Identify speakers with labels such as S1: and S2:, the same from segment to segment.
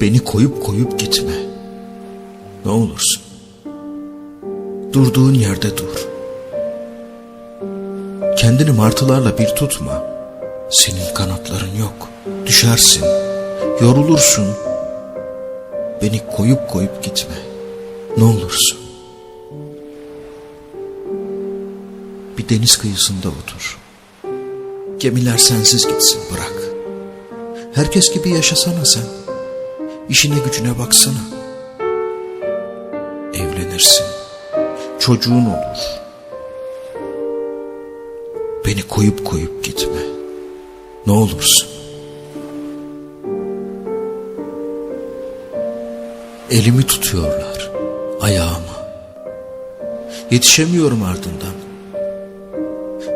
S1: Beni koyup koyup gitme. Ne olursun. Durduğun yerde dur. Kendini martılarla bir tutma. Senin kanatların yok. Düşersin. Yorulursun. Beni koyup koyup gitme. Ne olursun. Bir deniz kıyısında otur. Gemiler sensiz gitsin bırak. Herkes gibi yaşasana sen. İşine gücüne baksana. Evlenirsin. Çocuğun olur. Beni koyup koyup gitme. Ne olursun. Elimi tutuyorlar. Ayağımı. Yetişemiyorum ardından.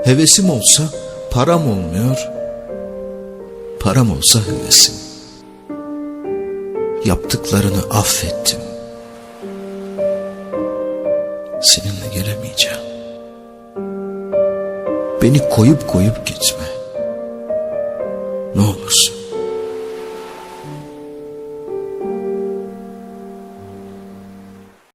S1: Hevesim olsa param olmuyor. Param olsa hevesim. Yaptıklarını affettim. Seninle gelemeyeceğim. Beni koyup koyup gitme. Ne olursun.